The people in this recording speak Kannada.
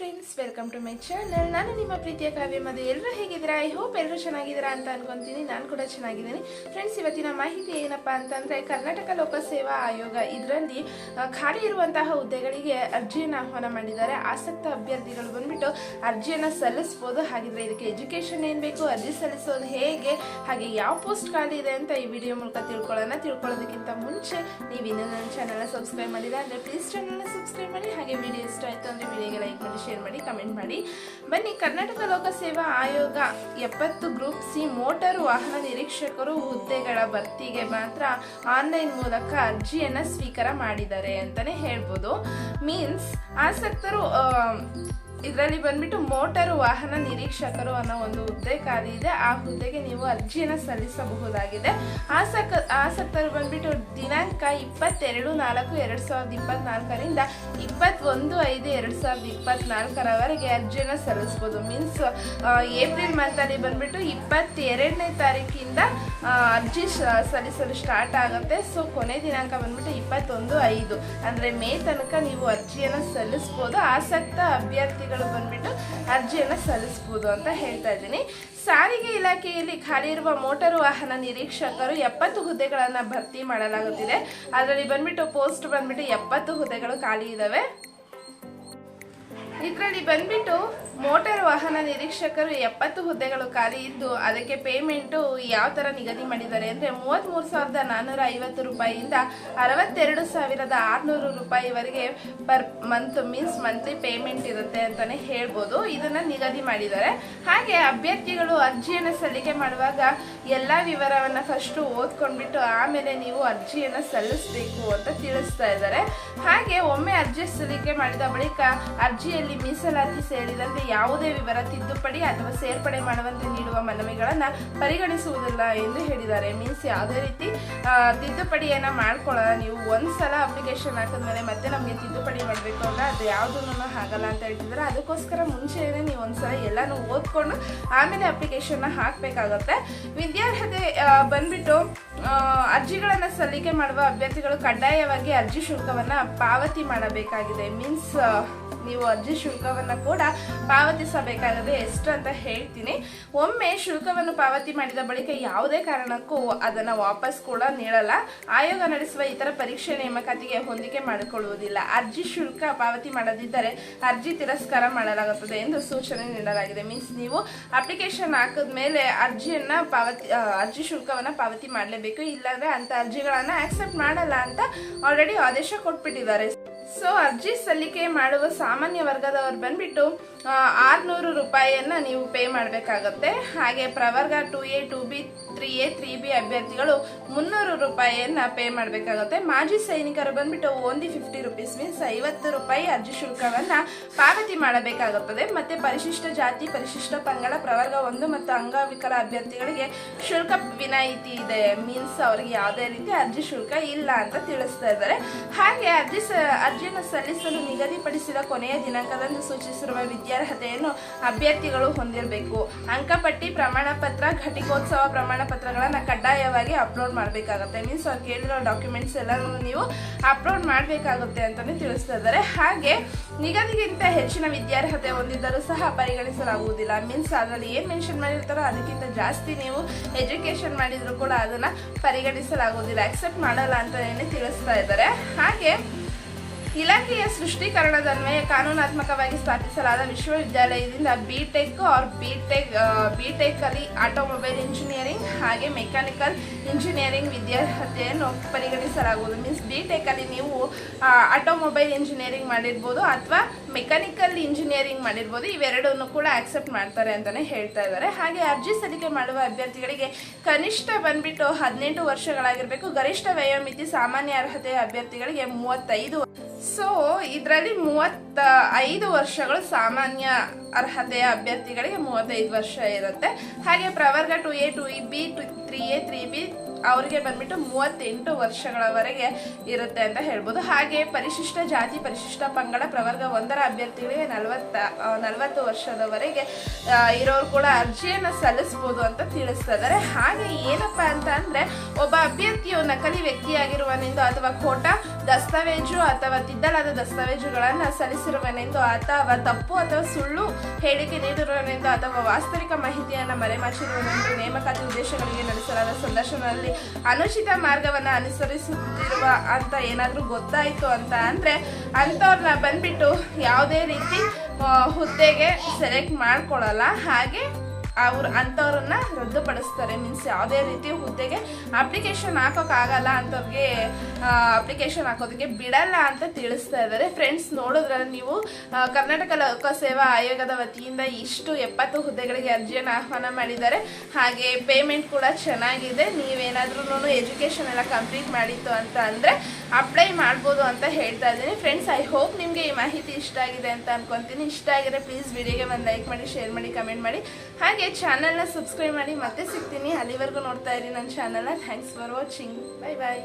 Friends welcome to my channel ನಾನು ನಿಮ್ಮ ಪ್ರೀತಿಯ ಕಾವ್ಯ ಮದುವೆ ಎಲ್ಲರೂ ಹೇಗಿದ್ದೀರಾ? ಐ ಹೋಪ್ ಎಲ್ಲರೂ ಚೆನ್ನಾಗಿದ್ದೀರಾ ಅಂತ ಅನ್ಕೊಂತೀನಿ. ನಾನು ಕೂಡ ಚೆನ್ನಾಗಿದ್ದೀನಿ. ಫ್ರೆಂಡ್ಸ್ ಇವತ್ತಿನ ಮಾಹಿತಿ ಏನಪ್ಪಾ ಅಂತಂದ್ರೆ, ಕರ್ನಾಟಕ ಲೋಕಸೇವಾ ಆಯೋಗ ಇದರಲ್ಲಿ ಖಾಲಿ ಇರುವಂತಹ ಹುದ್ದೆಗಳಿಗೆ ಅರ್ಜಿಯನ್ನು ಆಹ್ವಾನ ಮಾಡಿದ್ದಾರೆ. ಆಸಕ್ತ ಅಭ್ಯರ್ಥಿಗಳು ಬಂದ್ಬಿಟ್ಟು ಅರ್ಜಿಯನ್ನು ಸಲ್ಲಿಸ್ಬೋದು. ಹಾಗಿದ್ರೆ ಇದಕ್ಕೆ ಎಜುಕೇಶನ್ ಏನು ಬೇಕು, ಅರ್ಜಿ ಸಲ್ಲಿಸೋದು ಹೇಗೆ, ಹಾಗೆ ಯಾವ ಪೋಸ್ಟ್ ಖಾಲಿ ಇದೆ ಅಂತ ಈ ವಿಡಿಯೋ ಮೂಲಕ ತಿಳ್ಕೊಳ್ಳೋಣ. ತಿಳ್ಕೊಳ್ಳೋದಕ್ಕಿಂತ ಮುಂಚೆ ನೀವು ಇನ್ನೂ ನನ್ನ ಚಾನಲ್ನ ಸಬ್ಸ್ಕ್ರೈಬ್ ಮಾಡಿಲ್ಲ ಅಂದರೆ ಪ್ಲೀಸ್ ಚಾನಲ್ನ ಸಬ್ಸ್ಕ್ರೈಬ್ ಮಾಡಿ. ಹಾಗೆ ವಿಡಿಯೋ ಇಷ್ಟ ಆಯಿತು ಅಂದರೆ ವಿಡಿಯೋಗೆ ಲೈಕ್ ಮಾಡಿ ಶೇರ್ ಮಾಡಿ, ಕಮೆಂಟ್ ಮಾಡಿ. ಬನ್ನಿ, ಕರ್ನಾಟಕ ಲೋಕಸೇವಾ ಆಯೋಗ ಎಪ್ಪತ್ತು ಗ್ರೂಪ್ ಸಿ ಮೋಟಾರು ವಾಹನ ನಿರೀಕ್ಷಕರು ಹುದ್ದೆಗಳ ಭರ್ತಿಗೆ ಮಾತ್ರ ಆನ್ಲೈನ್ ಮೂಲಕ ಅರ್ಜಿಯನ್ನು ಸ್ವೀಕಾರ ಮಾಡಿದ್ದಾರೆ ಅಂತಲೇ ಹೇಳ್ಬೋದು. ಮೀನ್ಸ್ ಆಸಕ್ತರು ಇದರಲ್ಲಿ ಬಂದ್ಬಿಟ್ಟು ಮೋಟಾರು ವಾಹನ ನಿರೀಕ್ಷಕರು ಅನ್ನೋ ಒಂದು ಹುದ್ದೆ ಖಾಲಿ ಇದೆ. ಆ ಹುದ್ದೆಗೆ ನೀವು ಅರ್ಜಿಯನ್ನು ಸಲ್ಲಿಸಬಹುದಾಗಿದೆ. ಆಸಕ, ಆಸಕ್ತರು ಬಂದ್ಬಿಟ್ಟು ದಿನಾಂಕ ಇಪ್ಪತ್ತೆರಡು ನಾಲ್ಕು ಎರಡು ಸಾವಿರದ ಇಪ್ಪತ್ನಾಲ್ಕರಿಂದ ಇಪ್ಪತ್ತೊಂದು ಐದು ಎರಡು ಸಾವಿರದ ಇಪ್ಪತ್ನಾಲ್ಕರವರೆಗೆ ಅರ್ಜಿಯನ್ನು ಸಲ್ಲಿಸ್ಬೋದು ಮೀನ್ಸ್ ಏಪ್ರಿಲ್ ಮಂತಲ್ಲಿ ಬಂದ್ಬಿಟ್ಟು ಇಪ್ಪತ್ತೆರಡನೇ ತಾರೀಕಿಂದ ಅರ್ಜಿ ಸಲ್ಲಿಸಲು ಸ್ಟಾರ್ಟ್ ಆಗುತ್ತೆ. ಸೊ ಕೊನೆ ದಿನಾಂಕ ಬಂದ್ಬಿಟ್ಟು ಇಪ್ಪತ್ತೊಂದು ಐದು. ಅಂದರೆ ಮೇ ತನಕ ನೀವು ಅರ್ಜಿಯನ್ನು ಸಲ್ಲಿಸ್ಬೋದು ಆಸಕ್ತ ಅಭ್ಯರ್ಥಿಗಳು ಬಂದ್ಬಿಟ್ಟು ಅರ್ಜಿಯನ್ನು ಸಲ್ಲಿಸ್ಬೋದು ಅಂತ ಹೇಳ್ತಾ ಇದ್ದೀನಿ. ಸಾರಿಗೆ ಇಲಾಖೆಯಲ್ಲಿ ಖಾಲಿ ಇರುವ ಮೋಟಾರು ವಾಹನ ನಿರೀಕ್ಷಕರು ಎಪ್ಪತ್ತು ಹುದ್ದೆಗಳನ್ನು ಭರ್ತಿ ಮಾಡಲಾಗುತ್ತಿದೆ. ಅದರಲ್ಲಿ ಬಂದ್ಬಿಟ್ಟು ಪೋಸ್ಟ್ ಬಂದ್ಬಿಟ್ಟು ಎಪ್ಪತ್ತು ಹುದ್ದೆಗಳು ಖಾಲಿ ಇದಾವೆ. ಇದರಲ್ಲಿ ಬಂದ್ಬಿಟ್ಟು ಮೋಟಾರ್ ವಾಹನ ನಿರೀಕ್ಷಕರು ಎಪ್ಪತ್ತು ಹುದ್ದೆಗಳು ಖಾಲಿ ಇದ್ದು ಅದಕ್ಕೆ ಪೇಮೆಂಟು ಯಾವ ಥರ ನಿಗದಿ ಮಾಡಿದ್ದಾರೆ ಅಂದರೆ ಮೂವತ್ತ್ಮೂರು ಸಾವಿರದ ನಾನ್ನೂರ ಐವತ್ತು ರೂಪಾಯಿಯಿಂದ ಅರವತ್ತೆರಡು ಸಾವಿರದ ಆರುನೂರು ರೂಪಾಯಿವರೆಗೆ per month means monthly payment ಇರುತ್ತೆ ಅಂತಲೇ ಹೇಳ್ಬೋದು. ಇದನ್ನು ನಿಗದಿ ಮಾಡಿದ್ದಾರೆ. ಹಾಗೆ ಅಭ್ಯರ್ಥಿಗಳು ಅರ್ಜಿಯನ್ನು ಸಲ್ಲಿಕೆ ಮಾಡುವಾಗ ಎಲ್ಲ ವಿವರವನ್ನು ಫಸ್ಟು ಓದ್ಕೊಂಡ್ಬಿಟ್ಟು ಆಮೇಲೆ ನೀವು ಅರ್ಜಿಯನ್ನು ಸಲ್ಲಿಸಬೇಕು ಅಂತ ತಿಳಿಸ್ತಾ ಇದ್ದಾರೆ. ಹಾಗೆ ಒಮ್ಮೆ ಅರ್ಜಿ ಸಲ್ಲಿಕೆ ಮಾಡಿದ ಬಳಿಕ ಅರ್ಜಿಯಲ್ಲಿ ಮೀಸಲಾತಿ ಸೇರಿದಂತೆ ಯಾವುದೇ ವಿವರ ತಿದ್ದುಪಡಿ ಅಥವಾ ಸೇರ್ಪಡೆ ಮಾಡುವಂತೆ ನೀಡುವ ಮನವಿಗಳನ್ನು ಪರಿಗಣಿಸುವುದಿಲ್ಲ ಎಂದು ಹೇಳಿದ್ದಾರೆ. ಮೀನ್ಸ್ ಯಾವುದೇ ರೀತಿ ತಿದ್ದುಪಡಿಯನ್ನ ಮಾಡ್ಕೊಳ್ಳಲ್ಲ ನೀವು ಒಂದ್ಸಲ ಅಪ್ಲಿಕೇಶನ್ ಹಾಕಿದ್ಮೇಲೆ ಮತ್ತೆ ನಮಗೆ ತಿದ್ದುಪಡಿ ಮಾಡಬೇಕು ಅಂದ್ರೆ ಅದು ಯಾವುದನ್ನು ಆಗಲ್ಲ ಅಂತ ಹೇಳ್ತಿದ್ದಾರೆ. ಅದಕ್ಕೋಸ್ಕರ ಮುಂಚೆಯೇ ನೀವು ಒಂದ್ಸಲ ಎಲ್ಲಾನು ಓದ್ಕೊಂಡು ಆಮೇಲೆ ಅಪ್ಲಿಕೇಶನ್ ಹಾಕಬೇಕಾಗುತ್ತೆ. ವಿದ್ಯಾರ್ಹತೆ ಆ, ಬಂದ್ಬಿಟ್ಟು ಅರ್ಜಿಗಳನ್ನ ಸಲ್ಲಿಕೆ ಮಾಡುವ ಅಭ್ಯರ್ಥಿಗಳು ಕಡ್ಡಾಯವಾಗಿ ಅರ್ಜಿ ಶುಲ್ಕವನ್ನು ಪಾವತಿ ಮಾಡಬೇಕಾಗಿದೆ. ಮೀನ್ಸ್ ನೀವು ಅರ್ಜಿ ಶುಲ್ಕವನ್ನು ಕೂಡ ಪಾವತಿಸಬೇಕಾಗದೆ ಎಷ್ಟು ಅಂತ ಹೇಳ್ತೀನಿ. ಒಮ್ಮೆ ಶುಲ್ಕವನ್ನು ಪಾವತಿ ಮಾಡಿದ ಬಳಿಕ ಯಾವುದೇ ಕಾರಣಕ್ಕೂ ಅದನ್ನು ವಾಪಸ್ ಕೂಡ ನೀಡಲ್ಲ. ಆಯೋಗ ನಡೆಸುವ ಇತರ ಪರೀಕ್ಷೆ ನೇಮಕಾತಿಗೆ ಹೊಂದಿಕೆ ಮಾಡಿಕೊಳ್ಳುವುದಿಲ್ಲ. ಅರ್ಜಿ ಶುಲ್ಕ ಪಾವತಿ ಮಾಡದಿದ್ದರೆ ಅರ್ಜಿ ತಿರಸ್ಕಾರ ಮಾಡಲಾಗುತ್ತದೆ ಎಂದು ಸೂಚನೆ ನೀಡಲಾಗಿದೆ. ಮೀನ್ಸ್ ನೀವು ಅಪ್ಲಿಕೇಶನ್ ಹಾಕಿದ ಮೇಲೆ ಅರ್ಜಿಯನ್ನ ಪಾವತಿ ಅರ್ಜಿ ಶುಲ್ಕವನ್ನು ಪಾವತಿ ಮಾಡಲೇಬೇಕು. ಇಲ್ಲಾಂದ್ರೆ ಅಂತ ಅರ್ಜಿಗಳನ್ನು ಆಕ್ಸೆಪ್ಟ್ ಮಾಡಲ್ಲ ಅಂತ ಆಲ್ರೆಡಿ ಆದೇಶ ಕೊಟ್ಬಿಟ್ಟಿದ್ದಾರೆ. ಸೊ ಅರ್ಜಿ ಸಲ್ಲಿಕೆ ಮಾಡುವ ಸಾಮಾನ್ಯ ವರ್ಗದವರು ಬಂದ್ಬಿಟ್ಟು ಆರುನೂರು ರೂಪಾಯಿಯನ್ನು ನೀವು ಪೇ ಮಾಡಬೇಕಾಗತ್ತೆ. ಹಾಗೆ ಪ್ರವರ್ಗ two A, two B, three A, three B ಅಭ್ಯರ್ಥಿಗಳು ಮುನ್ನೂರು ರೂಪಾಯಿಯನ್ನು ಪೇ ಮಾಡಬೇಕಾಗುತ್ತೆ. ಮಾಜಿ ಸೈನಿಕರು ಬಂದ್ಬಿಟ್ಟು ಓನ್ಲಿ ಫಿಫ್ಟಿ ರುಪೀಸ್ ಮೀನ್ಸ್ ಐವತ್ತು ರೂಪಾಯಿ ಅರ್ಜಿ ಶುಲ್ಕವನ್ನು ಪಾವತಿ ಮಾಡಬೇಕಾಗುತ್ತದೆ. ಮತ್ತೆ ಪರಿಶಿಷ್ಟ ಜಾತಿ, ಪರಿಶಿಷ್ಟ ಪಂಗಡ, ಪ್ರವರ್ಗ ಒಂದು ಮತ್ತು ಅಂಗವಿಕಲ ಅಭ್ಯರ್ಥಿಗಳಿಗೆ ಶುಲ್ಕ ವಿನಾಯಿತಿ ಇದೆ. ಮೀನ್ಸ್ ಅವರಿಗೆ ಯಾವುದೇ ರೀತಿ ಅರ್ಜಿ ಶುಲ್ಕ ಇಲ್ಲ ಅಂತ ತಿಳಿಸ್ತಾ ಇದ್ದಾರೆ. ಹಾಗೆ ಅರ್ಜಿ ಸ ಅರ್ಜಿಯನ್ನು ಸಲ್ಲಿಸಲು ನಿಗದಿಪಡಿಸಿದ ಕೊನೆಯ ದಿನಾಂಕದಂದು ಸೂಚಿಸಿರುವ ವಿದ್ಯಾರ್ಹತೆಯನ್ನು ಅಭ್ಯರ್ಥಿಗಳು ಹೊಂದಿರಬೇಕು. ಅಂಕಪಟ್ಟಿ ಪ್ರಮಾಣ ಪತ್ರ ಘಟಿಕೋತ್ಸವ ಪ್ರಮಾಣ ಪತ್ರಗಳನ್ನು ಕಡ್ಡಾಯವಾಗಿ ಅಪ್ಲೋಡ್ ಮಾಡಬೇಕಾಗುತ್ತೆ. ಮೀನ್ಸ್ ಅವ್ರು ಕೇಳಿರೋ ಡಾಕ್ಯುಮೆಂಟ್ಸ್ ಎಲ್ಲನೂ ನೀವು ಅಪ್ಲೋಡ್ ಮಾಡಬೇಕಾಗುತ್ತೆ ಅಂತಲೇ ತಿಳಿಸ್ತಾ ಇದ್ದಾರೆ. ಹಾಗೆ ನಿಗದಿಗಿಂತ ಹೆಚ್ಚಿನ ವಿದ್ಯಾರ್ಹತೆ ಹೊಂದಿದ್ದರೂ ಸಹ ಪರಿಗಣಿಸಲಾಗುವುದಿಲ್ಲ. ಮೀನ್ಸ್ ಅದರಲ್ಲಿ ಏನು ಮೆನ್ಷನ್ ಮಾಡಿರ್ತಾರೋ ಅದಕ್ಕಿಂತ ಜಾಸ್ತಿ ನೀವು ಎಜುಕೇಷನ್ ಮಾಡಿದರೂ ಕೂಡ ಅದನ್ನು ಪರಿಗಣಿಸಲಾಗುವುದಿಲ್ಲ. ಅಕ್ಸೆಪ್ಟ್ ಮಾಡಲ್ಲ ಅಂತಲೇ ತಿಳಿಸ್ತಾ ಇದ್ದಾರೆ. ಹಾಗೆ ಇಲಾಖೆಯ ಸೃಷ್ಟೀಕರಣದನ್ವಯ ಕಾನೂನಾತ್ಮಕವಾಗಿ ಸ್ಥಾಪಿಸಲಾದ ವಿಶ್ವವಿದ್ಯಾಲಯದಿಂದ B Tech or B Tech B Tech ಅಲ್ಲಿ ಆಟೋಮೊಬೈಲ್ ಇಂಜಿನಿಯರಿಂಗ್ ಹಾಗೆ ಮೆಕ್ಯಾನಿಕಲ್ ಇಂಜಿನಿಯರಿಂಗ್ ವಿದ್ಯಾರ್ಹತೆಯನ್ನು ಪರಿಗಣಿಸಲಾಗುವುದು. ಮೀನ್ಸ್ ಬಿಟೆಕ್ ಅಲ್ಲಿ ನೀವು ಆಟೋಮೊಬೈಲ್ ಇಂಜಿನಿಯರಿಂಗ್ ಮಾಡಿರ್ಬೋದು ಅಥವಾ ಮೆಕ್ಯಾನಿಕಲ್ ಇಂಜಿನಿಯರಿಂಗ್ ಮಾಡಿರ್ಬೋದು. ಇವೆರಡನ್ನು ಕೂಡ ಆಕ್ಸೆಪ್ಟ್ ಮಾಡ್ತಾರೆ ಅಂತಲೇ ಹೇಳ್ತಾ ಇದ್ದಾರೆ. ಹಾಗೆ ಅರ್ಜಿ ಸಲ್ಲಿಕೆ ಮಾಡುವ ಅಭ್ಯರ್ಥಿಗಳಿಗೆ ಕನಿಷ್ಠ ಬಂದ್ಬಿಟ್ಟು ಹದಿನೆಂಟು ವರ್ಷಗಳಾಗಿರಬೇಕು. ಗರಿಷ್ಠ ವಯೋಮಿತಿ ಸಾಮಾನ್ಯ ಅರ್ಹತೆಯ ಅಭ್ಯರ್ಥಿಗಳಿಗೆ ಮೂವತ್ತೈದು ಸೊ, ಇದರಲ್ಲಿ ಮೂವತ್ತ ಐದು ವರ್ಷಗಳು ಸಾಮಾನ್ಯ ಅರ್ಹತೆಯ ಅಭ್ಯರ್ಥಿಗಳಿಗೆ ಮೂವತ್ತೈದು ವರ್ಷ ಇರುತ್ತೆ. ಹಾಗೆ ಪ್ರವರ್ಗ two A two E B two three A three B ಅವರಿಗೆ ಬಂದ್ಬಿಟ್ಟು ಮೂವತ್ತೆಂಟು ವರ್ಷಗಳವರೆಗೆ ಇರುತ್ತೆ ಅಂತ ಹೇಳ್ಬೋದು. ಹಾಗೆ ಪರಿಶಿಷ್ಟ ಜಾತಿ, ಪರಿಶಿಷ್ಟ ಪಂಗಡ, ಪ್ರವರ್ಗ ಒಂದರ ಅಭ್ಯರ್ಥಿಗಳಿಗೆ ನಲವತ್ತ ನಲವತ್ತು ವರ್ಷದವರೆಗೆ ಇರೋರು ಕೂಡ ಅರ್ಜಿಯನ್ನು ಸಲ್ಲಿಸ್ಬೋದು ಅಂತ ತಿಳಿಸ್ತಾ ಇದ್ದಾರೆ. ಹಾಗೆ ಏನಪ್ಪಾ ಅಂತ ಅಂದ್ರೆ, ಒಬ್ಬ ಅಭ್ಯರ್ಥಿಯು ನಕಲಿ ವ್ಯಕ್ತಿಯಾಗಿರುವನೆಂದು ಅಥವಾ ಖೋಟಾ ದಸ್ತಾವೇಜು ಅಥವಾ ತಿದ್ದಲಾದ ದಸ್ತಾವೇಜುಗಳನ್ನು ಸಲ್ಲಿಸಿರುವನೆಂದು ಅಥವಾ ತಪ್ಪು ಅಥವಾ ಸುಳ್ಳು ಹೇಳಿಕೆ ನೀಡಿರುವನೆಂದು ಅಥವಾ ವಾಸ್ತವಿಕ ಮಾಹಿತಿಯನ್ನು ಮರೆಮಾಚಿರುವನೆಂದು ನೇಮಕಾತಿ ಉದ್ದೇಶಗಳಿಗೆ ನಡೆಸಲಾದ ಸಂದರ್ಶನದಲ್ಲಿ ಅನುಚಿತ ಮಾರ್ಗವನ್ನು ಅನುಸರಿಸುತ್ತಿರುವ ಅಂತ ಏನಾದರೂ ಗೊತ್ತಾಯಿತು ಅಂತ ಅಂದರೆ ಅಂಥವ್ರನ್ನ ಬಂದ್ಬಿಟ್ಟು ಯಾವುದೇ ರೀತಿ ಹುದ್ದೆಗೆ ಸೆಲೆಕ್ಟ್ ಮಾಡ್ಕೊಳ್ಳಲ್ಲ ಹಾಗೆ ಅವ್ರು ಅಂಥವ್ರನ್ನ ರದ್ದುಪಡಿಸ್ತಾರೆ. ಮೀನ್ಸ್ ಯಾವುದೇ ರೀತಿ ಹುದ್ದೆಗೆ ಅಪ್ಲಿಕೇಶನ್ ಹಾಕೋಕ್ಕಾಗಲ್ಲ ಅಂಥವ್ರಿಗೆ ಅಪ್ಲಿಕೇಶನ್ ಹಾಕೋದಕ್ಕೆ ಬಿಡಲ್ಲ ಅಂತ ತಿಳಿಸ್ತಾ ಇದ್ದಾರೆ. ಫ್ರೆಂಡ್ಸ್ ನೋಡಿದ್ರಲ್ಲ ನೀವು ಕರ್ನಾಟಕ ಕರ್ನಾಟಕ ಲೋಕಸೇವಾ ಆಯೋಗದ ವತಿಯಿಂದ ಇಷ್ಟು ಎಪ್ಪತ್ತು ಹುದ್ದೆಗಳಿಗೆ ಅರ್ಜಿಯನ್ನು ಆಹ್ವಾನ ಮಾಡಿದ್ದಾರೆ. ಹಾಗೆ ಪೇಮೆಂಟ್ ಕೂಡ ಚೆನ್ನಾಗಿದೆ. ನೀವೇನಾದ್ರೂ ಎಜುಕೇಷನ್ ಎಲ್ಲ ಕಂಪ್ಲೀಟ್ ಮಾಡಿತ್ತು ಅಂತ ಅಂದರೆ ಅಪ್ಲೈ ಮಾಡ್ಬೋದು ಅಂತ ಹೇಳ್ತಾ ಇದ್ದೀನಿ. ಫ್ರೆಂಡ್ಸ್ ಐ ಹೋಪ್ ನಿಮಗೆ ಈ ಮಾಹಿತಿ ಇಷ್ಟ ಆಗಿದೆ ಅಂತ ಅನ್ಕೊಂತೀನಿ. ಇಷ್ಟ ಆಗಿದ್ರೆ ಪ್ಲೀಸ್ ವಿಡಿಯೋಗೆ ಒಂದು ಲೈಕ್ ಮಾಡಿ ಶೇರ್ ಮಾಡಿ ಕಮೆಂಟ್ ಮಾಡಿ. ಹಾಗೆ ಚಾನಲ್ನ ಸಬ್ಸ್ಕ್ರೈಬ್ ಮಾಡಿ ಮತ್ತೆ ಸಿಗ್ತೀನಿ. ಅಲ್ಲಿವರೆಗೂ ನೋಡ್ತಾ ಇರಿ ನನ್ನ ಚಾನಲ್ನ thanks for watching bye bye